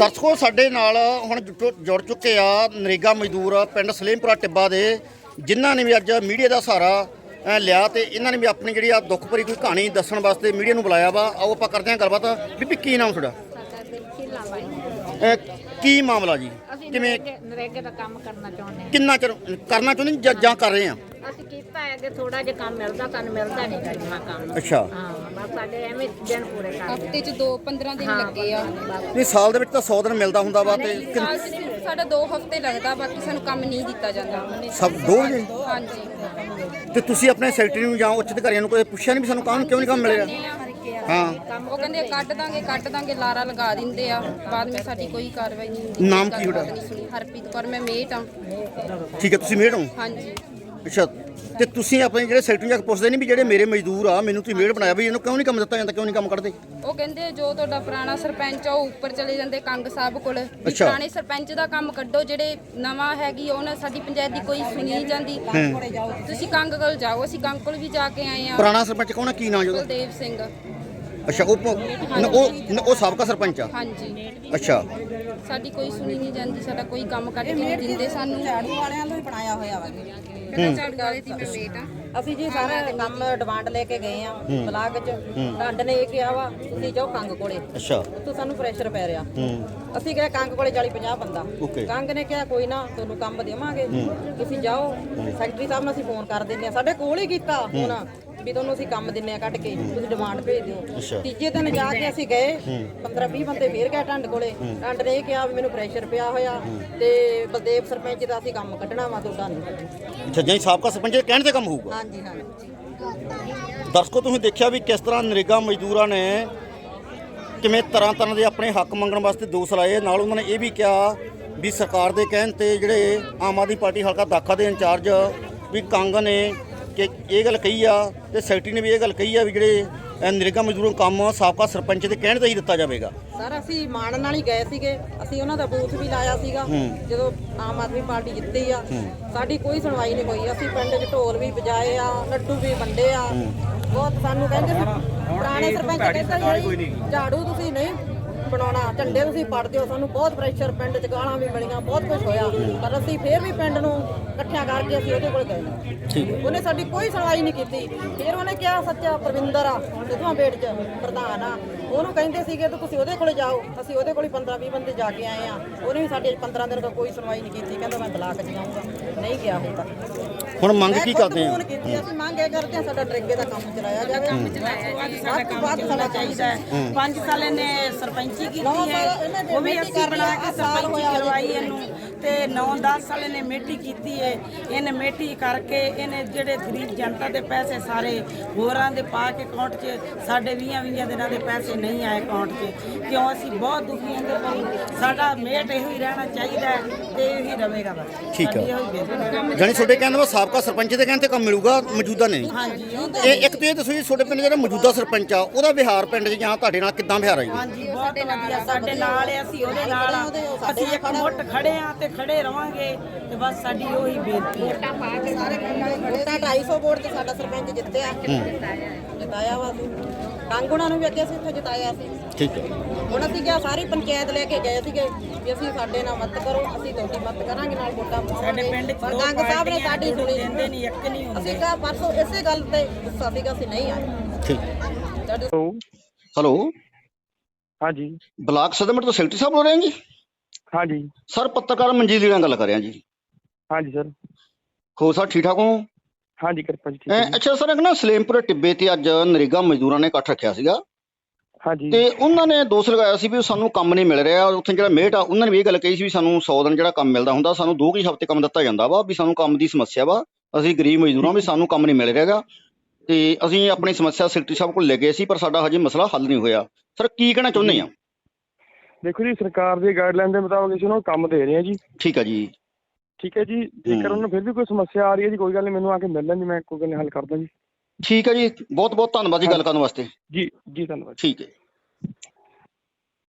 ਦਰਸ਼ਕੋ ਸਾਡੇ ਨਾਲ ਹੁਣ ਜੁਟੋ- ਜੁੜ ਚੁੱਕੇ ਆ ਨਰੇਗਾ ਮਜ਼ਦੂਰ ਪਿੰਡ ਸਲੇਮਪੁਰਾ ਟਿੱਬਾ ਦੇ ਜਿਨ੍ਹਾਂ ਨੇ ਵੀ ਅੱਜ ਮੀਡੀਆ ਦਾ ਸਹਾਰਾ ਅ, ਲਿਆ ਤੇ ਇਹਨਾਂ ਨੇ ਵੀ ਆਪਣੀ ਜਿਹੜੀ ਆ ਦੁੱਖ ਭਰੀ ਕੋਈ ਕਹਾਣੀ ਦੱਸਣ ਵਾਸਤੇ ਮੀਡੀਆ ਨੂੰ ਬੁਲਾਇਆ ਵਾ। ਆਓ ਆਪਾਂ ਕਰਦੇ ਹਾਂ ਗੱਲਬਾਤ। ਬੀਬੀ ਕੀ ਨਾਮ ਤੁਹਾਡਾ? ਸਾਡਾ ਅ, ਕੀ ਮਾਮਲਾ ਜੀ? ਅਸੀਂ ਕਿਵੇਂ ਨਰੇਗੇ ਦਾ ਕੰਮ ਕਰਨਾ ਚਾਹੁੰਦੇ ਕਿੰਨਾ ਚਿਰ ਕਰਨਾ ਚਾਹੁੰਦੇ ਜਾਂ- ਜਾਂ ਕਰ ਰਹੇ ਆ ਅਸੀਂ ਕੀਤਾ ਹੈ ਕਿ ਥੋੜਾ ਜਿਹਾ ਕੰਮ ਮਿਲਦਾ ਸਾਨੂੰ ਮਿਲਦਾ ਨਹੀਂ ਕਰਨਾ ਕੰਮ। ਅੱਛਾ। ਹਾਂ ਬਸ ਸਾਡੇ ਐਵੇਂ ਦਿਨ ਪੂਰੇ ਕਰ ਹਫ਼ਤੇ ਚ 2 15 ਦਿਨ ਲੱਗੇ ਆ। ਨਹੀਂ ਸਾਲ ਦੇ ਵਿੱਚ ਤਾਂ 100 ਦਿਨ ਮਿਲਦਾ ਹੁੰਦਾ ਵਾ ਤੇ ਕਿੰਨ- ਸਾਡਾ 2 ਹਫ਼ਤੇ ਲੱਗਦਾ ਬਾਕੀ ਸਾਨੂੰ ਕੰਮ ਨਹੀਂ ਦਿੱਤਾ ਜਾਂਦਾ। ਸਭ ਦੋ ਜੀ ਹਾਂਜੀ। ਤੇ ਤੁਸੀਂ ਆਪਣੇ ਸੈਕਟਰੀ ਨੂੰ ਜਾਂ ਉੱਚ ਅਧਿਕਾਰੀਆਂ ਨੂੰ ਕੋਈ ਪੁੱਛਿਆ ਨਹੀਂ ਵੀ ਸਾਨੂੰ ਕੰਮ ਕਿਉਂ ਨਹੀਂ ਕੰਮ ਮਿਲ ਰਿਹਾ ਹਾਂ। ਉਹ ਕਹਿੰਦੇ ਕੱਢ ਦਾਂਗੇ ਕੱਢ ਦਾਂਗੇ ਲਾਰਾ ਲਗਾ ਦਿੰਦੇ ਆ। ਬਾਅਦ ਵਿੱਚ ਸਾਡੀ ਕੋਈ ਕਾਰਵਾਈ ਨਹੀਂ ਹੁੰਦੀ ਨਾਮ ਕੀ ਤੁਹਾਡਾ? ਹਰਪ੍ਰੀਤ ਕੌਰ ਮੈਂ ਮੇਟ ਆ। ਠੀਕ ਹੈ ਤੁਸੀਂ ਮੇੜ ਹੋ? ਹਾਂਜੀ। ਅੱਛਾ ਤੇ ਤੁਸੀਂ ਆਪਣੇ ਜਿਹੜੇ ਸੈਕਟਰੀ ਜਾ ਕੇ ਪੁੱਛਦੇ ਨਹੀਂ ਵੀ ਜਿਹੜੇ ਮੇਰੇ ਮਜ਼ਦੂਰ ਆ ਮੈਨੂੰ ਤੁਸੀਂ ਮੇੜ ਬਣਾਇਆ ਵੀ ਇਹਨੂੰ ਕਿਉਂ ਨਹੀਂ ਕੰਮ ਦਿੱਤਾ ਜਾਂਦਾ ਕਿਉਂ ਨਹੀਂ ਕੰਮ ਕਰਦੇ ਉਹ ਕਹਿੰਦੇ ਜੋ ਤੁਹਾਡਾ ਪੁਰਾਣਾ ਸਰਪੰਚ ਆ ਉਹ ਉੱਪਰ ਚਲੇ ਜਾਂਦੇ ਕੰਗ ਸਾਹਿਬ ਕੋਲ। ਵੀ ਅੱਛਾ। ਪੁਰਾਣੇ ਸਰਪੰਚ ਦਾ ਕੰਮ ਕੱਢੋ ਜਿਹੜੇ ਨਵਾਂ ਹੈਗੀ ਉਹਨਾਂ ਸਾਡੀ ਪੰਚਾਇਤ ਦੀ ਕੋਈ ਸੁਣੀ ਨਹੀਂ ਜਾਂਦੀ। ਤੁਸੀਂ ਕੰਗ ਕੋਲ ਜਾਓ ਅਸੀਂ ਕੰਗ ਕੋਲ ਵੀ ਜਾ ਕੇ ਆਏ ਆ। ਪੁਰਾਣਾ ਸਰਪੰਚ ਕੌਣ ਆ? ਕੀ ਨਾਂ ਜੀ ਉਹਦਾ? ਸਿੰਘ। ਅੱਛਾ ਉਹ ਪ- ਨ- ਉਹ ਨ- ਉਹ ਸਾਬਕਾ ਸਰਪੰਚ ਆ? ਹਾਂਜੀ। ਅੱਛਾ। ਸਾਡੀ ਕੋਈ ਸੁਣੀ ਨਹੀਂ ਜਾਂਦੀ ਸਾਡਾ ਕੋਈ ਕੰਮ ਕਰਕੇ ਨਹੀਂ ਦਿੰਦੇ ਸਾਨੂੰ। ਝਾੜੂ ਵਾਲਿਆਂ ਨੂੰ ਹੀ ਬਣਾਇਆ ਹੋਇਆ ਵਾ ਜੀ। ਪਹਿਲਾਂ ਝਾੜੂ ਵਾਲੇ ਦੀ ਮੈਂ ਮੇਟ ਆ? ਅਸੀਂ ਜੀ ਸਾਰਾ ਕੰਮ ਡਿਮਾਂਡ ਲੈ ਕੇ ਗਏ ਆ ਬਲਾਕ ਚ। ਡੰਡ ਨੇ ਇਹ ਕਿਹਾ ਵਾ ਤੁਸੀਂ ਜਾਓ ਕੰਗ ਕੋਲੇ। ਅੱਛਾ। ਉੱਥੋਂ ਸਾਨੂੰ ਪ੍ਰੈਸ਼ਰ ਪੈ ਰਿਹਾ। ਹੂੰ। ਅਸੀਂ ਗਏ ਕੰਗ ਕੋਲੇ 40 50 ਬੰਦਾ। Okay. ਕੰਗ ਨੇ ਕਿਹਾ ਕੋਈ ਨਾ ਤੁਹਾਨੂੰ ਕੰਮ ਦੇਵਾਂਗੇ। ਤੁਸੀਂ ਜਾਓ। ਸੈਕਟਰੀ ਸਾਹਿਬ ਨੂੰ ਅਸੀਂ ਫੋਨ ਕਰ ਦਿੰਦੇ ਆ ਸਾਡੇ ਕੋਲ ਹੀ ਕੀਤਾ ਫੋਨ ਵੀ ਤੁਹਾਨੂੰ ਅਸੀਂ ਕੰਮ ਦਿੰਨੇ ਆ ਕੱਢ ਕੇ ਤੁਸੀਂ ਡਿਮਾਂਡ ਭੇਜ। ਦਿਓ ਤੀਜੇ ਦਿਨ ਜਾ ਕੇ ਅਸੀਂ ਗਏ 15 20 ਬੰਦੇ ਫੇਰ ਗਏ ਟੰਡ ਕੋਲੇ। ਟੰਡ ਨੇ ਇਹ ਕਿਹਾ ਵੀ ਮੈਨੂੰ ਪ੍ਰੈਸ਼ਰ ਪਿਆ ਹੋਇਆ ਤੇ ਬਲਦੇਵ ਸਰਪੰਚ ਦਾ ਅਸੀਂ ਕੰਮ ਕੱਢਣਾ ਵਾ ਤੁਹਾਡਾ ਨਹੀਂ ਅੱਛਾ ਜਾਈ ਸਾਬਕਾ ਸਰਪੰਚ ਦੇ ਕਹਿਣ ਤੇ ਕੰਮ ਹੋਊਗਾ? ਹਾਂਜੀ ਹਾਂਜੀ। ਦਰਸ਼ਕੋ ਤੁਸੀਂ ਦੇਖਿਆ ਵੀ ਕਿਸ ਤਰ੍ਹਾਂ ਨਰੇਗਾ ਮਜ਼ਦੂਰਾਂ ਨੇ ਕਿਵੇਂ ਤਰ੍ਹਾਂ ਤਰ੍ਹਾਂ ਦੇ ਆਪਣੇ ਹੱਕ ਮੰਗਣ ਵਾਸਤੇ ਦੋਸ਼ ਲਾਏ। ਨਾਲ ਉਹਨਾਂ ਨੇ ਇਹ ਵੀ ਕਿਹਾ ਵੀ ਸਰਕਾਰ ਦੇ ਕਹਿਣ ਤੇ ਜਿਹੜੇ ਆਮ ਆਦਮੀ ਪਾਰਟੀ ਹਲਕਾ ਦਾਖਾ ਦੇ ਇੰਚਾਰਜ ਵੀ ਕੰਗ ਨੇ ਕਿ ਇਹ ਗੱਲ ਕਹੀ ਆ ਤੇ ਸੈਕਟਰੀ ਨੇ ਵੀ ਇਹ ਗੱਲ ਕਹੀ ਆ ਵੀ ਜਿਹੜੇ ਅਹ, ਨਰੇਗਾ ਮਜ਼ਦੂਰਾਂ ਕੰਮ ਸਾਬਕਾ ਸਰਪੰਚ ਦੇ ਕਹਿਣ ਤੇ ਹੀ ਦਿੱਤਾ ਜਾਵੇਗਾ। ਸਰ ਅਸੀਂ ਮਾਣ ਨਾਲ ਹੀ ਗਏ ਸੀਗੇ। ਅਸੀਂ ਉਹਨਾਂ ਦਾ ਬੂਥ ਵੀ ਲਾਇਆ ਸੀਗਾ। ਜਦੋਂ ਆਮ ਆਦਮੀ ਪਾਰਟੀ ਜਿੱਤੀ ਆ। ਸਾਡੀ ਕੋਈ ਸੁਣਵਾਈ ਨਹੀਂ ਹੋਈ। ਅਸੀਂ ਪਿੰਡ 'ਚ ਢੋਲ ਵੀ ਵਜਾਏ ਆ ਲੱਡੂ ਵੀ ਵੰਡੇ ਆ। ਬਹੁਤ ਸਾਨੂੰ ਕਹਿੰਦੇ ਸੀ ਪੁਰਾਣੇ ਸਰਪੰਚ ਕਹਿੰਦੇ ਝਾੜੂ ਤੁਸੀਂ ਨਹੀਂ ਬਣਾਉਣਾ ਝੰਡੇ ਤੁਸੀਂ ਪੜ ਦਿਓ ਸਾਨੂੰ ਬਹੁਤ ਪ੍ਰੈਸ਼ਰ ਪਿੰਡ 'ਚ ਗਾਲਾਂ ਵੀ ਮਿਲੀਆਂ ਬਹੁਤ ਕੁਝ ਹੋਇਆ। ਪਰ ਅਸੀਂ ਫੇਰ ਵੀ ਪਿੰਡ ਨੂੰ ਇਕੱਠਿਆਂ ਕਰਕੇ ਅਸੀਂ ਉਹਦੇ ਕੋਲ ਗਏ। ਠੀਕ ਉਹਨੇ ਸਾਡੀ ਕੋਈ ਸੁਣਵਾਈ ਨਹੀਂ ਕੀਤੀ। ਫਿਰ ਉਹਨੇ ਕਿਹਾ ਸੱਚਾ ਪ੍ਰਵਿੰਦਰ ਆ ਸਿੱਧਵਾਂ ਬੇਟ ਚ ਪ੍ਰਧਾਨ ਆ। ਉਹਨੂੰ ਕਹਿੰਦੇ ਸੀਗੇ ਕਿ ਤੁਸੀਂ ਉਹਦੇ ਕੋਲੇ ਜਾਓ ਅਸੀਂ ਉਹਦੇ ਕੋਲ ਹੀ 15 20 ਬੰਦੇ ਜਾ ਕੇ ਆਏ ਆ। ਉਹਨੇ ਵੀ ਸਾਡੇ 15 ਦਿਨ ਤੋਂ ਕੋਈ ਸੁਣਵਾਈ ਨਹੀਂ ਕੀਤੀ ਕਹਿੰਦਾ ਮੈਂ ਬਲਾਕ ਜਾਊਂਗਾ। ਨਹੀਂ ਗਿਆ ਹੁਣ ਤੱਕ ਹੁਣ ਮੰਗ ਕੀ ਕਰਦੇ ਆ ਅਸੀਂ ਮੰਗ ਇਹ ਕਰਦੇ ਆ ਸਾਡਾ ਟਰੇਗੇ ਦਾ ਕੰਮ ਚਲਾਇਆ ਜਾਵੇ। ਕੰਮ ਸਾਡਾ ਕੰਮ ਚਾਹੀਦਾ ਹੈ। ਪੰਜ ਸਾਲ ਇਹਨੇ ਸਰਪੰਚੀ ਕੀਤੀ ਹੈ। ਉਹ ਵੀ ਅਸੀਂ ਬਣਾ ਕੇ ਸਰਪੰਚੀ ਹੋਇਆ ਕਰਵਾਈ ਇਹਨੂੰ। ਤੇ 9-10 ਸਾਲ ਇਹਨੇ ਮੇਟੀ ਕੀਤੀ ਹੈ ਇਹਨੇ ਮੇਟੀ ਕਰਕੇ ਇਹਨੇ ਜਿਹੜੇ ਗਰੀਬ ਜਨਤਾ ਦੇ ਪੈਸੇ ਸਾਰੇ ਹੋਰਾਂ ਦੇ ਪਾ ਕੇ ਅਕਾਊਂਟ 'ਚ ਸਾਡੇ 20-20 ਦਿਨਾਂ ਦੇ ਪੈਸੇ ਨਹੀਂ ਆਏ ਅਕਾਊਂਟ 'ਚ। ਕਿਉਂ ਅਸੀਂ ਬਹੁਤ ਦੁਖੀ ਹਾਂ ਪਰ ਸਾਡਾ ਮੇਟ ਇਹੋ ਹੀ ਰਹਿਣਾ ਚਾਹੀਦਾ ਹੈ ਤੇ ਇਹੀ ਰਵੇਗਾ ਬਸ। ਠੀਕ ਆ। ਜਾਨੀ ਤੁਹਾਡੇ ਕਹਿੰਦੇ ਵਾ ਸਾਬਕਾ ਸਰਪੰਚ ਦੇ ਕਹਿਣ ਤੇ ਕੰਮ ਮਿਲੂਗਾ ਮੌਜੂਦਾ ਨਹੀਂ? ਹਾਂਜੀ ਇਹ ਇੱਕ ਤੇ ਜੀ ਤੁਹਾਡੇ ਪਿੰਡ ਜਿਹੜਾ ਮੌਜੂਦਾ ਸਰਪੰਚ ਆ ਉਹਦਾ ਵਿਹਾਰ ਪਿੰਡ 'ਚ ਜਾਂ ਤੁਹਾਡੇ ਨਾਲ ਕਿੱਦਾਂ ਵਿਹਾਰ ਆ ਜੀ? ਹਾਂਜੀ ਬਹੁਤ ਵਧੀਆ ਸਾਡੇ ਨਾਲ ਹੈ ਅਸੀਂ ਉਹਦੇ ਨਾਲ ਆ। ਅਸੀਂ ਇੱਕ ਮੁੱਠ ਖੜੇ ਆ ਤੇ ਖੜੇ ਰਵਾਂਗੇ ਤੇ ਬਸ ਸਾਡੀ ਉਹੀ ਬੇਨਤੀ ਹੈ ਸਾਰੇ ਪਿੰਡ ਵਾਲੇ ਵੋਟਾਂ 250 ਵੋਟ ਤੇ ਸਾਡਾ ਸਰਪੰਚ ਜਿੱਤਿਆ। ਜਿਤਾਇਆ ਵਾ ਅਸੀਂ। ਕਾਂਗੁਣਾ ਨੂੰ ਵੀ ਅੱਗੇ ਅਸੀਂ ਇੱਥੇ ਜਿਤਾਇਆ ਸੀ। ਠੀਕ ਹੈ। ਹੁਣ ਅਸੀਂ ਕਿਹਾ ਸਾਰੀ ਪੰਚਾਇਤ ਲੈ ਕੇ ਗਏ ਸੀਗੇ ਵੀ ਅਸੀਂ ਸਾਡੇ ਨਾਲ ਮਦਦ ਕਰੋ ਅਸੀਂ ਤੁਹਾਡੀ ਮਦਦ ਕਰਾਂਗੇ ਨਾਲ ਵੋਟਾਂ ਪਾਵਾਂਗੇ। ਸਾਡੇ ਪਿੰਡ 'ਚ ਪਰ ਦੋ ਸਾਹਿਬ ਨੇ ਸਾਡੀ ਸੁਣੀ। ਦਿੰਦੇ ਨਹੀਂ ਇੱਕ ਨਹੀਂ ਹੁੰਦੇ। ਅਸੀਂ ਕਿਹਾ ਪਰਸੋਂ ਇਸੇ ਗੱਲ ਤੇ ਗੁੱਸਾ ਸੀਗਾ ਅਸੀਂ ਨਹੀਂ ਆਏ। ਠੀਕ। ਸਾਡੇ ਹੈਲੋ ਹਾਂਜੀ। ਬਲਾਕ ਸਦਮਟ ਤੋਂ ਸੈਕਟਰੀ ਸਾਹਿਬ ਬੋਲ ਰਹੇ ਹੋ ਜੀ? ਹਾਂਜੀ। ਸਰ ਪੱਤਰਕਾਰ ਮਨਜੀਤ ਜੀ ਨਾਲ ਗੱਲ ਕਰ ਰਿਹਾ ਜੀ। ਹਾਂਜੀ ਸਰ। ਹੋ ਸਰ ਠੀਕ ਠਾਕ ਹੋ? ਹਾਂਜੀ ਕਿਰਪਾ ਜੀ ਠੀਕ ਹੈ ਜੀ। ਅੱਛਾ ਸਰ ਇੱਕ ਨਾ ਸਲੇਮਪੁਰ ਟਿੱਬੇ ਤੇ ਅੱਜ ਨਰੇਗਾ ਮਜ਼ਦੂਰਾਂ ਨੇ ਇਕੱਠ ਰੱਖਿਆ ਸੀਗਾ। ਹਾਂਜੀ। ਤੇ ਉਹਨਾਂ ਨੇ ਦੋਸ਼ ਲਗਾਇਆ ਸੀ ਵੀ ਸਾਨੂੰ ਕੰਮ ਨਹੀਂ ਮਿਲ ਰਿਹਾ ਉੱਥੇ ਜਿਹੜਾ ਮੇਟ ਆ ਉਹਨਾਂ ਨੇ ਵੀ ਇਹ ਗੱਲ ਕਹੀ ਸੀ ਵੀ ਸਾਨੂੰ 100 ਦਿਨ ਜਿਹੜਾ ਕੰਮ ਮਿਲਦਾ ਹੁੰਦਾ ਸਾਨੂੰ ਦੋ ਕੁ ਹਫ਼ਤੇ ਕੰਮ ਦਿੱਤਾ ਜਾਂਦਾ ਵਾ ਵੀ ਸਾਨੂੰ ਕੰਮ ਦੀ ਸਮੱਸਿਆ ਵਾ ਅਸੀਂ ਗਰੀਬ ਮਜ਼ਦੂਰਾਂ ਵੀ ਸਾਨੂੰ ਕੰਮ ਨਹੀਂ ਮਿਲ ਰਿਹਾਗਾ। ਤੇ ਅਸੀਂ ਆਪਣੀ ਸਮੱਸਿਆ ਸੈਕਟਰੀ ਸਾਹਿਬ ਕੋਲ ਲੈ ਗਏ ਸੀ ਪਰ ਸਾਡਾ ਹਜੇ ਮਸਲਾ ਹੱਲ ਨਹੀਂ ਹੋਇਆ। ਸਰ ਕੀ ਕਹਿਣਾ ਚਾਹੁੰਦੇ ਆ? ਦੇਖੋ ਜੀ ਸਰਕਾਰ ਦੀ ਗਾਈਡਲਾਈਨ ਦੇ ਮੁਤਾਬਕ ਅਸੀਂ ਉਹਨਾਂ ਨੂੰ ਕੰਮ ਦੇ ਰਹੇ ਹਾਂ ਜੀ। ਠੀਕ ਆ ਜੀ। ਠੀਕ ਹੈ ਜੀ ਜੇਕਰ ਉਹਨਾਂ ਨੂੰ ਫਿਰ ਵੀ ਕੋਈ ਸਮੱਸਿਆ ਆ ਰਹੀ ਹੈ ਜੀ ਕੋਈ ਗੱਲ ਨਹੀਂ ਮੈਨੂੰ ਆ ਕੇ ਮਿਲ ਲੈਣ ਜੀ ਮੈਂ ਕੋਈ ਗੱਲ ਨਹੀਂ ਹੱਲ ਕਰਦਾ ਜੀ। ਠੀਕ ਹੈ ਜੀ ਬਹੁਤ ਬਹੁਤ ਧੰਨਵਾਦ ਜੀ ਗੱਲ ਕਰਨ ਵਾਸਤੇ। ਜੀ ਜੀ ਧੰਨਵਾਦ। ਠੀਕ ਹੈ।